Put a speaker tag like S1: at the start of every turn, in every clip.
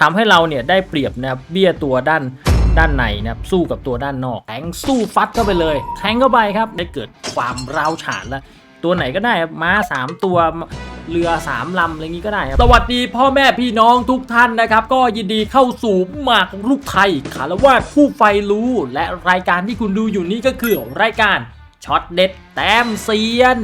S1: ทำให้เราเนี่ยได้เปรียบนะครับเบี้ยตัวด้านด้านในนะครับสู้กับตัวด้านนอกแทงสู้ฟัดเข้าไปเลยแทงเข้าไปครับได้เกิดความร้าวฉานแล้วตัวไหนก็ได้ม้า 3 ตัวเรือ 3 ลำอะไรงี้ก็ได้ครับสวัสดีพ่อแม่พี่น้องทุกท่านนะครับ ก็ยินดีเข้าสู่หมากรุกไทยคารวาสผู้ไฟรู้ และรายการที่คุณดูอยู่นี้ก็คือรายการช็อตเด็ดแต้มเซียน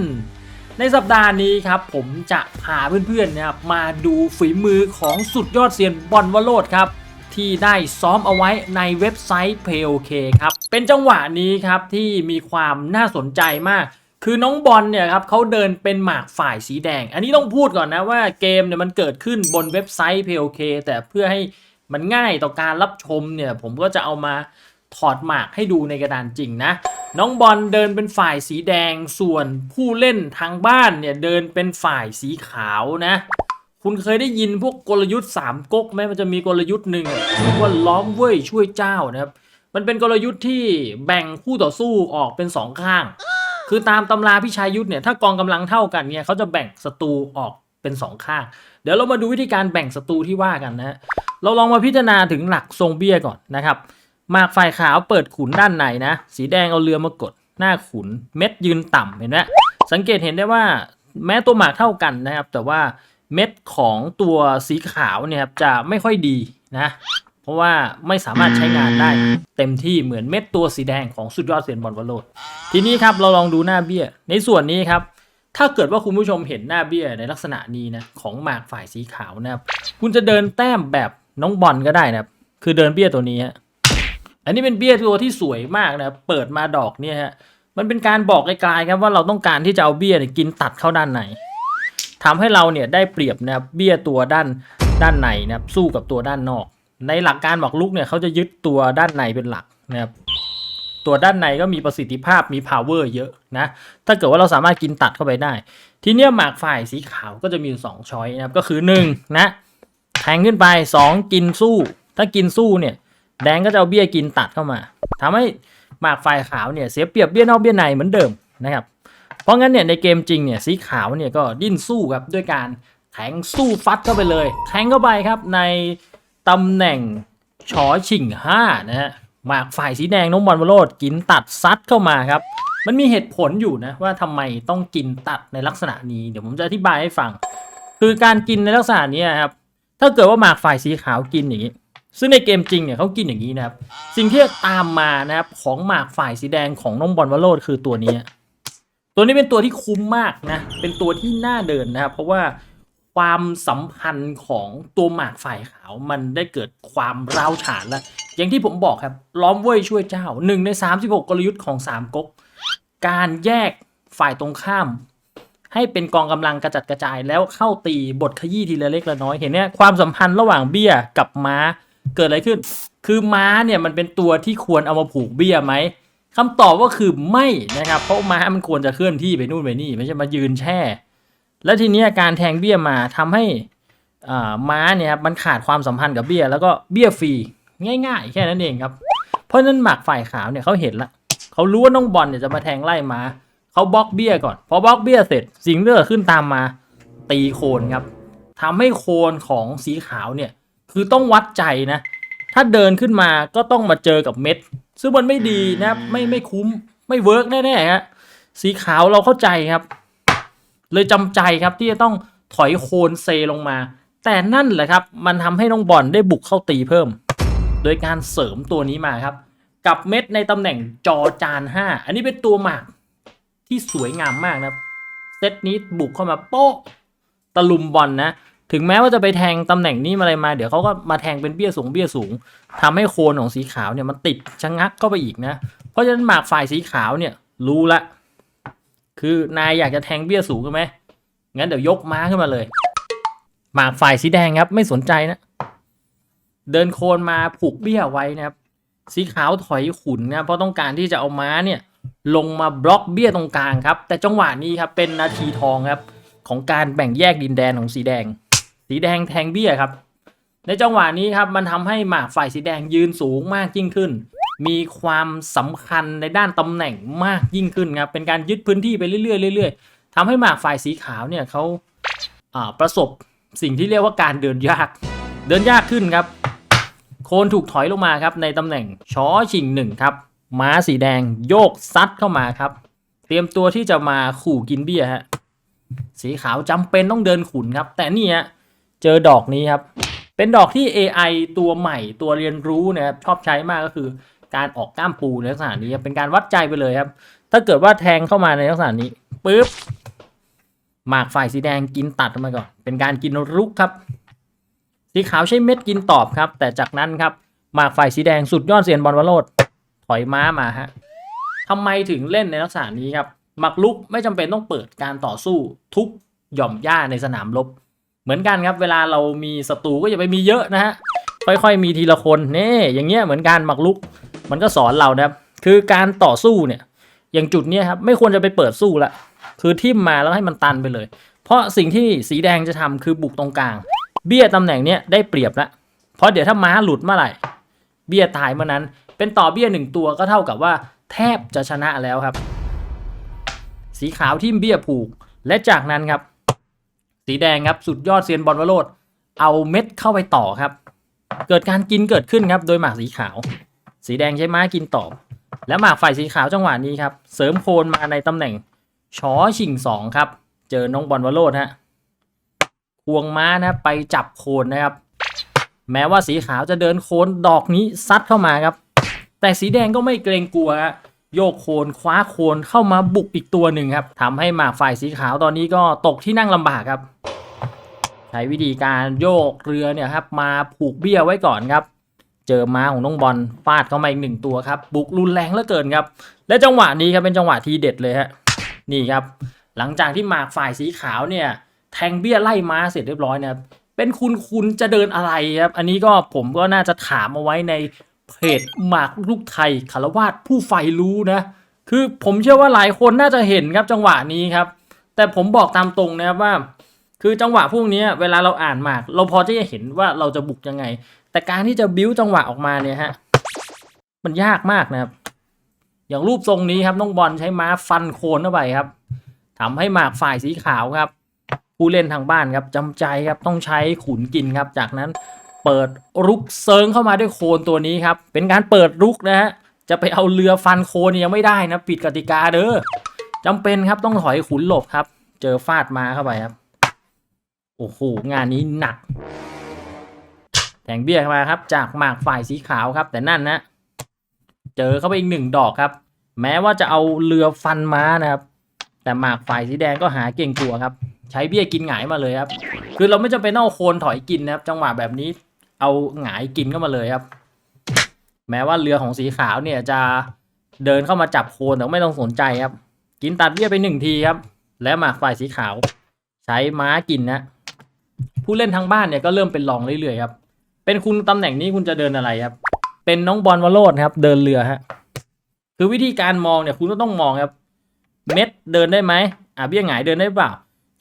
S1: ในสัปดาห์นี้ครับผมจะพาเพื่อนๆนะครับมาดูฝีมือของสุดยอดเซียนบอลวโรดครับที่ได้ซ้อมเอาไว้ในเว็บไซต์ POK ครับเป็นจังหวะนี้ครับที่มีความน่าสนใจมาก คือน้องบอลเนี่ยครับเขาเดินเป็นหมากฝ่ายสีแดง อันนี้ต้องพูดก่อนนะว่าเกมเนี่ยมันเกิดขึ้นบนเว็บไซต์ POK แต่เพื่อให้มันง่ายต่อการรับชมเนี่ยผมก็จะเอามา ถอดหมากให้ดูในกระดานจริงนะ น้องบอลเดินเป็นฝ่ายสีแดงส่วนผู้เล่นทางบ้านเนี่ยเดินเป็นฝ่ายสีขาวนะ คุณเคยได้ยินพวกกลยุทธ์สามก๊กไหมมันจะมีกลยุทธ์หนึ่งชื่อว่าล้อมเว้ยช่วยเจ้านะครับ มันเป็นกลยุทธ์ที่แบ่งคู่ต่อสู้ออกเป็นสองข้าง คือตามตำราพิชัยยุทธเนี่ยถ้ากองกำลังเท่ากันเนี่ยเขาจะแบ่งศัตรูออกเป็นสองข้าง เดี๋ยวเรามาดูวิธีการแบ่งศัตรูที่ว่ากันนะเราลองมาพิจารณาถึงหลักทรงเบี้ยก่อนนะครับ มากฝ่ายขาวเปิดขุนด้านในนะ สีแดงเอาเรือมากดหน้าขุนเม็ดยืนต่ำเห็นไหมสังเกตเห็นได้ว่าแม้ตัวหมากเท่ากันนะครับ แต่ว่าเม็ดของตัวสีขาวเนี่ยครับจะไม่ค่อยดีนะ เพราะว่าไม่สามารถใช้งานได้เต็มที่เหมือนเม็ดตัวสีแดงของสุดยอดเซียนบอลวอลโลดทีนี้ครับเราลองดูหน้าเบี้ย ในส่วนนี้ครับ ถ้าเกิดว่าคุณผู้ชมเห็นหน้าเบี้ยในลักษณะนี้นะของหมากฝ่ายสีขาวนะครับ คุณจะเดินแต้มแบบน้องบอลก็ได้นะครับ คือเดินเบี้ยตัวนี้ฮะ อันนี้เป็นเบี้ยตัวที่สวยมากนะเปิดมาดอกเนี่ยฮะมันเป็นการบอกไกลๆครับว่าเราต้องการที่จะเอาเบี้ยเนี่ยกินตัดเข้าด้านในทำให้เราเนี่ยได้เปรียบนะครับเบี้ยตัวด้านด้านในนะครับสู้กับตัวด้านนอก ในหลักการหมากรุกเนี่ยเขาจะยึดตัวด้านในเป็นหลักนะครับตัวด้านในก็มีประสิทธิภาพมี power เยอะนะถ้าเกิดว่าเราสามารถกินตัดเข้าไปได้ ทีเนี้ยหมากฝ่ายสีขาวก็จะมีสองช้อยนะครับก็คือ1นะแทงขึ้นไป 2 กินสู้ ถ้ากินสู้เนี่ย แดงก็จะเอาเบี้ยกินตัดเข้ามาทำให้หมากฝ่ายขาวเนี่ยเสียเปรียบเบี้ยนอกเบี้ยในเหมือนเดิมนะครับ เพราะงั้นเนี่ยในเกมจริงเนี่ยสีขาวเนี่ยก็ดิ้นสู้ครับด้วยการแทงสู้ฟัดเข้าไปเลย แทงเข้าไปครับในตำแหน่งชอชิงห้านะฮะหมากฝ่ายสีแดงน้องบอลวโรดกินตัดซัดเข้ามาครับมันมีเหตุผลอยู่นะว่าทำไมต้องกินตัดในลักษณะนี้เดี๋ยวผมจะอธิบายให้ฟัง คือการกินในลักษณะนี้ครับถ้าเกิดว่าหมากฝ่ายสีขาวกินอย่างนี้ ซึ่งในเกมจริงเนี่ยเขากินอย่างนี้นะครับ สิ่งที่ตามมานะครับของหมากฝ่ายสีแดงของน้องบอลวโรดคือตัวนี้ ตัวนี้เป็นตัวที่คุ้มมากนะ เป็นตัวที่น่าเดินนะครับ เพราะว่าความสัมพันธ์ของตัวหมากฝ่ายขาวมันได้เกิดความร้าวฉานแล้ว อย่างที่ผมบอกครับ ล้อมเว้ยช่วยเจ้าหนึ่งใน 36 กลยุทธ์ของสามก๊กการแยกฝ่ายตรงข้าม ให้เป็นกองกำลังกระจัดกระจายแล้วเข้าตีบทขยี้ทีละเล็กละน้อยเห็นเนี่ยความสัมพันธ์ระหว่างเบี้ยกับม้า เกิดอะไรขึ้น คือม้าเนี่ยมันเป็นตัวที่ควรเอามาผูกเบี้ยไหมคำตอบก็คือไม่นะครับ เพราะม้ามันควรจะเคลื่อนที่ไปนู่นไปนี่ไม่ใช่มายืนแช่ แล้วทีนี้การแทงเบี้ยมาทำให้อ่าม้าเนี่ยครับมันขาดความสัมพันธ์กับเบี้ยแล้วก็เบี้ยฟรีง่าย ๆ แค่นั้นเองครับ เพราะนั้นหมากฝ่ายขาวเนี่ยเขาเห็นละเขารู้ว่าน้องบอลเนี่ยจะมาแทงไล่ม้าเขาบล็อกเบี้ยก่อน พอบล็อกเบี้ยเสร็จสิ่งที่เกิดขึ้นตามมาตีโคนครับทำให้โคนของสีขาวเนี่ย คือต้องวัดใจนะ ถ้าเดินขึ้นมาก็ต้องมาเจอกับเม็ด ซึ่งมันไม่ดีนะครับไม่ไม่คุ้มไม่เวิร์กแน่ๆฮะสีขาวเราเข้าใจครับ เลยจำใจครับที่จะต้องถอยโคนเซลงมา แต่นั่นแหละครับ มันทำให้น้องบอลได้บุกเข้าตีเพิ่ม โดยการเสริมตัวนี้มาครับ กับเม็ดในตำแหน่งจอจาน 5 อันนี้เป็นตัวหมากที่สวยงามมากนะครับเซตนี้บุกเข้ามาโป๊ะตะลุมบอลนะ ถึงแม้ว่าจะไปแทงตำแหน่งนี้มาอะไรมา เดี๋ยวเขาก็มาแทงเป็นเบี้ยสูงเบี้ยสูงทำให้โคนของสีขาวเนี่ยมันติดชะงักเข้าไปอีกนะ เพราะฉะนั้นหมากฝ่ายสีขาวเนี่ยรู้ละ คือนายอยากจะแทงเบี้ยสูงใช่ไหมงั้นเดี๋ยวยกม้าขึ้นมาเลย หมากฝ่ายสีแดงครับ ไม่สนใจนะ เดินโคนมาผูกเบี้ยไว้นะครับ สีขาวถอยขุนนะเพราะต้องการที่จะเอาม้าเนี่ย ลงมาบล็อกเบี้ยตรงกลางครับ แต่จังหวะนี้ครับเป็นนาทีทองครับ ของการแบ่งแยกดินแดนของสีแดง สีแดงแทงเบี้ยครับ ในจังหวะนี้ครับมันทำให้หมากฝ่ายสีแดงยืนสูงมากยิ่งขึ้น มีความสำคัญในด้านตำแหน่งมากยิ่งขึ้นครับเป็นการยึดพื้นที่ไปเรื่อยๆเรื่อยๆทำให้หมากฝ่ายสีขาวเนี่ยเขาประสบสิ่งที่เรียกว่าการเดินยาก เดินยากขึ้นครับ โคนถูกถอยลงมาครับในตำแหน่งช้อชิงหนึ่งครับ ม้าสีแดงโยกซัดเข้ามาครับ เตรียมตัวที่จะมาขู่กินเบี้ยฮะ สีขาวจำเป็นต้องเดินขุนครับ แต่นี่ฮะ เจอดอกนี้ครับ เป็นดอกที่ AI ตัวใหม่ตัวเรียนรู้นะครับชอบใช้มากก็คือการออกก้ามปูในลักษณะนี้เป็นการวัดใจไปเลยครับ ถ้าเกิดว่าแทงเข้ามาในลักษณะนี้ปุ๊บหมากฝ่ายสีแดงกินตัดมาก่อน เป็นการกินรุกครับ สีขาวใช้เม็ดกินตอบครับ แต่จากนั้นครับหมากฝ่ายสีแดงสุดยอดเซียนบอลวโรดถอยม้ามาฮะทำไมถึงเล่นในลักษณะนี้ครับหมักลุกไม่จำเป็นต้องเปิดการต่อสู้ทุกหย่อมหญ้าในสนามรบ เหมือนกันครับเวลาเรามีศัตรูก็อย่าไปมีเยอะนะฮะค่อยๆมีทีละคนเน่อย่างเงี้ยเหมือนการหมักลุก มันก็สอนเรานะครับ คือการต่อสู้เนี่ย อย่างจุดเนี้ยครับไม่ควรจะไปเปิดสู้ละคือทิมมาแล้วให้มันตันไปเลย เพราะสิ่งที่สีแดงจะทำคือบุกตรงกลาง เบี้ยตำแหน่งเนี้ยได้เปรียบละเพราะเดี๋ยวถ้าม้าหลุดเมื่อไหร่ เบี้ยตายเมื่อนั้น เป็นต่อเบี้ยหนึ่งตัวก็เท่ากับว่า แทบจะชนะแล้วครับ สีขาวทิมเบี้ยผูกและจากนั้นครับ สีแดงครับสุดยอดเซียนบอลวโรดเอาเม็ดเข้าไปต่อครับ เกิดการกินเกิดขึ้นครับ โดยหมากสีขาว สีแดงใช้ม้ากินต่อแล้วหมากฝ่ายสีขาวจังหวะนี้ครับ เสริมโคนมาในตำแหน่งชอชิงสองครับ เจอน้องบอลวโรดฮะควงม้านะไปจับโคนนะครับ แม้ว่าสีขาวจะเดินโคนดอกนี้ซัดเข้ามาครับ แต่สีแดงก็ไม่เกรงกลัวฮะ โยกโคนคว้าโคนเข้ามาบุกอีกตัวหนึ่งครับทำให้หมากฝ่ายสีขาวตอนนี้ก็ตกที่นั่งลำบากครับ ใช้วิธีการโยกเรือเนี่ยครับมาผูกเบี้ยไว้ก่อนครับ เจอม้าของน้องบอลฟาดเข้ามาอีกหนึ่งตัวครับ บุกรุนแรงเหลือเกินครับ และจังหวะนี้ครับเป็นจังหวะทีเด็ดเลยฮะนี่ครับ หลังจากที่หมากฝ่ายสีขาวเนี่ยแทงเบี้ยไล่ม้าเสร็จเรียบร้อยนะครับเป็นคุณคุณจะเดินอะไรครับ อันนี้ก็ผมก็น่าจะถามเอาไว้ใน เพจหมากลูกไทยคารวาสผู้ใฝ่รู้นะ คือผมเชื่อว่าหลายคนน่าจะเห็นครับจังหวะนี้ครับ แต่ผมบอกตามตรงนะครับว่า คือจังหวะพวกนี้เวลาเราอ่านหมาก เราพอที่จะเห็นว่าเราจะบุกยังไง แต่การที่จะบิ้วจังหวะออกมาเนี่ยฮะมันยากมากนะครับ อย่างรูปทรงนี้ครับน้องบอลใช้ม้าฟันโคนเข้าไปครับทำให้หมากฝ่ายสีขาวครับ ผู้เล่นทางบ้านครับจำใจครับต้องใช้ขุนกินครับ จากนั้น เปิดรุกเซิงเข้ามาด้วยโคนตัวนี้ครับ เป็นการเปิดรุกนะฮะ จะไปเอาเรือฟันโคนยังไม่ได้นะปิดกติกาเด้อจำเป็นครับต้องถอยขุนหลบครับ เจอฟาดมาเข้าไปครับ โอ้โหงานนี้หนักแทงเบี้ยเข้ามาครับ จากหมากฝ่ายสีขาวครับ แต่นั่นนะเจอเข้าไปอีกหนึ่งดอกครับ แม้ว่าจะเอาเรือฟันม้านะครับ แต่หมากฝ่ายสีแดงก็หาเก่งกลัวครับ ใช้เบี้ยกินหงายมาเลยครับ คือเราไม่จำเป็นต้องเอาโคนถอยกินนะครับ จังหวะแบบนี้ เอาหงายกินเข้ามาเลยครับ แม้ว่าเรือของสีขาวเนี่ยจะเดินเข้ามาจับโคนแต่ไม่ต้องสนใจครับ กินตัดเบี้ยไปหนึ่งทีครับ และหมากฝ่ายสีขาว ใช้ม้ากินนะ ผู้เล่นทางบ้านเนี่ยก็เริ่มเป็นรองเรื่อยๆครับ เป็นคุณตำแหน่งนี้คุณจะเดินอะไรครับ เป็นน้องบอลวอลโรดครับ เดินเรือฮะคือวิธีการมองเนี่ยคุณก็ต้องมองครับ เม็ดเดินได้ไหมอะเบี้ยหงายเดินได้เปล่า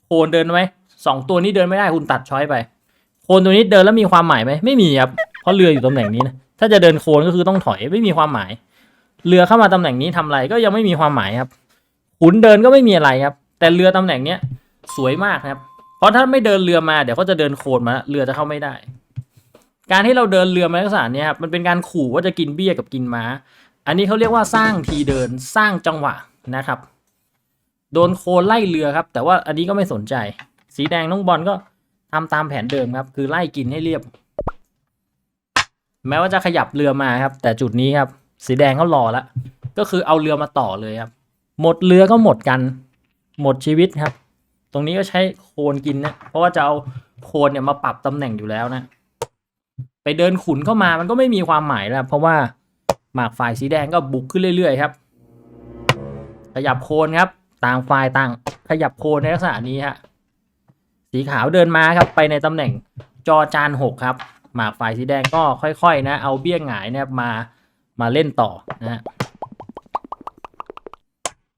S1: โคนเดินไหมสองตัวนี้เดินไม่ได้คุณตัดช้อยไป โคนตัวนี้เดินแล้วมีความหมายไหมไม่มีครับเพราะเรืออยู่ตำแหน่งนี้นะถ้าจะเดินโคนก็คือต้องถอยไม่มีความหมาย เรือเข้ามาตำแหน่งนี้ทำอะไรก็ยังไม่มีความหมายครับขุนเดินก็ไม่มีอะไรครับ แต่เรือตำแหน่งเนี้ยสวยมากครับ เพราะถ้าไม่เดินเรือมาเดี๋ยวเขาจะเดินโคนมาเรือจะเข้าไม่ได้ การที่เราเดินเรือมาลักษณะนี้ครับมันเป็นการขู่ว่าจะกินเบี้ยกับกินม้า อันนี้เขาเรียกว่าสร้างทีเดินสร้างจังหวะนะครับ โดนโคนไล่เรือครับ แต่ว่าอันนี้ก็ไม่สนใจ สีแดงน้องบอลก็ ทำตามแผนเดิมครับ คือไล่กินให้เรียบ แม้ว่าจะขยับเรือมาครับ แต่จุดนี้ครับ สีแดงเขารอแล้วก็คือเอาเรือมาต่อเลยครับ หมดเรือก็หมดกัน หมดชีวิตครับ ตรงนี้ก็ใช้โคนกินนะเพราะว่าจะเอาโคนเนี่ยมาปรับตำแหน่งอยู่แล้วนะ ไปเดินขุนเข้ามามันก็ไม่มีความหมายแล้ว เพราะว่าหมากฝ่ายสีแดงก็บุกขึ้นเรื่อยๆครับ ขยับโคนครับ ต่างฝ่ายต่างขยับโคนในลักษณะนี้ฮะ สีขาวเดินมาครับไปในตำแหน่งจอจานหกครับหมากฝ่ายสีแดงก็ค่อยๆนะเอาเบี้ยงหงายเนี่ยมามาเล่นต่อนะฮะ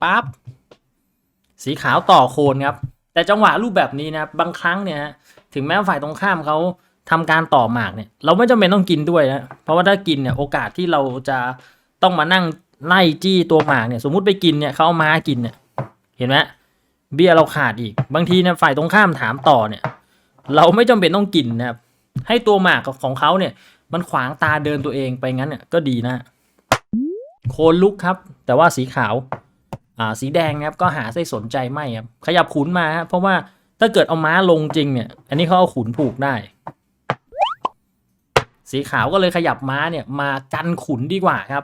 S1: ปั๊บสีขาวต่อโคนครับ แต่จังหวะรูปแบบนี้นะบางครั้งเนี่ยถึงแม้ฝ่ายตรงข้ามเขาทำการต่อหมากเนี่ยเราไม่จำเป็นต้องกินด้วยนะเพราะว่าถ้ากินเนี่ยโอกาสที่เราจะต้องมานั่งไล่จี้ตัวหมากเนี่ย สมมุติไปกินเนี่ยเขาเอาม้ากินเนี่ยเห็นไหม เบี้ยเราขาดอีก บางทีเนี่ยฝ่ายตรงข้ามถามต่อเนี่ย เราไม่จำเป็นต้องกินนะครับ ให้ตัวหมากของเขาเนี่ย มันขวางตาเดินตัวเองไปงั้นเนี่ยก็ดีนะ โคนลุกครับ แต่ว่าสีขาว อ่า สีแดงนะครับก็หาได้สนใจไม่ครับ ขยับขุนมาครับเพราะว่าถ้าเกิดเอาม้าลงจริงเนี่ย อันนี้เขาเอาขุนผูกได้ สีขาวก็เลยขยับม้าเนี่ย มากันขุนดีกว่าครับ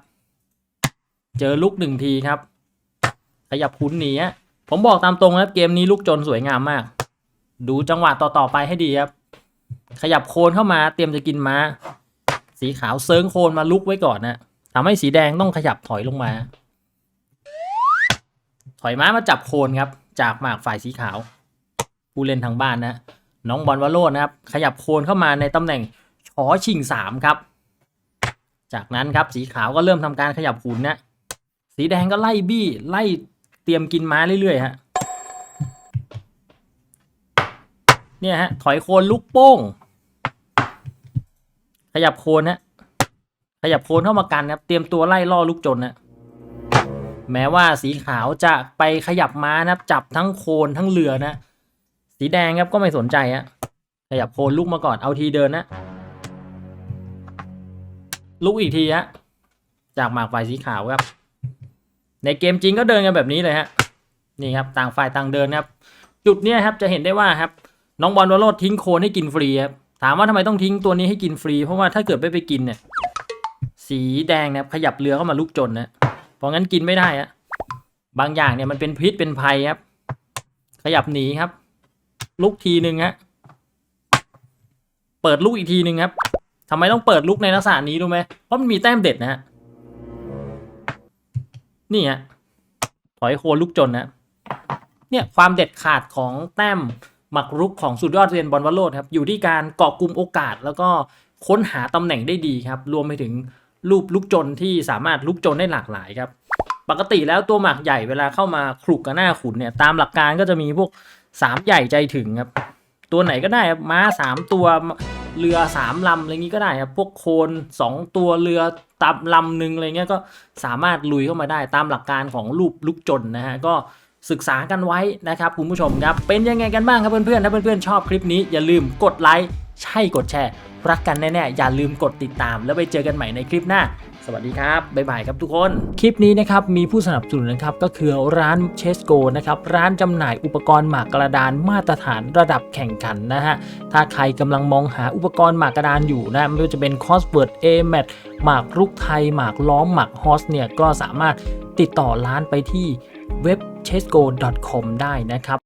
S1: เจอลุกหนึ่งทีครับ ขยับขุนหนีอะ ผมบอกตามตรงนะครับเกมนี้ลุกจนสวยงามมาก ดูจังหวะต่อๆไปให้ดีครับ ขยับโคนเข้ามาเตรียมจะกินม้า สีขาวเซิงโคนมาลุกไว้ก่อนนะทำให้สีแดงต้องขยับถอยลงมา ถอยม้ามาจับโคนครับ จากหมากฝ่ายสีขาว ผู้เล่นทางบ้านนะน้องบอลวาโลนะครับ ขยับโคนเข้ามาในตำแหน่งชอชิงสามครับ จากนั้นครับสีขาวก็เริ่มทำการขยับขุนนะสีแดงก็ไล่บี้ไล่ เตรียมกินม้าเรื่อยๆฮะเนี่ยฮะถอยโคนลุกโป้ง ขยับโคนนะขยับโคนเข้ามากันครับ เตรียมตัวไล่ล่อลูกจนนะแม้ว่าสีขาวจะไปขยับม้านะครับ จับทั้งโคนทั้งเรือนะ สีแดงครับก็ไม่สนใจฮะขยับโคนลุกมาก่อนเอาทีเดินนะลุกอีกทีฮะจากหมากฝ่ายสีขาวครับ ในเกมจริงก็เดินกันแบบนี้เลยฮะนี่ครับต่างฝ่ายต่างเดินครับ จุดเนี้ยครับจะเห็นได้ว่าครับน้องบอลวอลโลดทิ้งโคนให้กินฟรีครับถามว่าทำไมต้องทิ้งตัวนี้ให้กินฟรีเพราะว่าถ้าเกิดไม่ไปกินเนี่ยสีแดงนะครับขยับเรือเข้ามาลุกจนนะเพราะงั้นกินไม่ได้อะบางอย่างเนี่ยมันเป็นพิษเป็นภัยครับ ขยับหนีครับ ลุกทีหนึ่งฮะเปิดลุกอีกทีหนึ่งครับทำไมต้องเปิดลุกในลักษณะนี้รู้ไหมเพราะมันมีแต้มเด็ดนะฮะ นี่ฮะถอยโคลุกจนนะเนี่ยความเด็ดขาดของแต้มหมักรุกของสุดยอดเรียนบอลวอลโลดครับอยู่ที่การเกาะกลุ่มโอกาส แล้วก็ค้นหาตำแหน่งได้ดีครับ รวมไปถึงรูปลุกจนที่สามารถลุกจนได้หลากหลายครับ ปกติแล้วตัวหมากใหญ่เวลาเข้ามาคลุกกับหน้าขุนเนี่ย ตามหลักการก็จะมีพวกสามใหญ่ใจถึงครับ ตัวไหนก็ได้ครับม้าสามตัว เรือสามลำอะไรงี้ก็ได้ครับพวกโคนสองตัวเรือตับลำหนึ่งอะไรเงี้ยก็สามารถลุยเข้ามาได้ตามหลักการของรูปลุกจนนะฮะก็ศึกษากันไว้นะครับคุณผู้ชมครับเป็นยังไงกันบ้างครับเพื่อนๆถ้าเพื่อนๆชอบคลิปนี้อย่าลืมกดไลค์ใช่กดแชร์ รักกันแน่ๆอย่าลืมกดติดตาม แล้วไปเจอกันใหม่ในคลิปหน้า สวัสดีครับ บ๊ายบายครับทุกคน คลิปนี้นะครับ มีผู้สนับสนุนนะครับ ก็คือร้านเชสโกนะครับ ร้านจำหน่ายอุปกรณ์หมากกระดานมาตรฐานระดับแข่งขันนะฮะ ถ้าใครกำลังมองหาอุปกรณ์หมากกระดานอยู่นะ ไม่ว่าจะเป็นคอสเวิร์ดเอแมทหมากรุกไทย หมากล้อม หมากฮอสเนี่ย ก็สามารถติดต่อร้านไปที่เว็บ chesco.com ได้นะครับ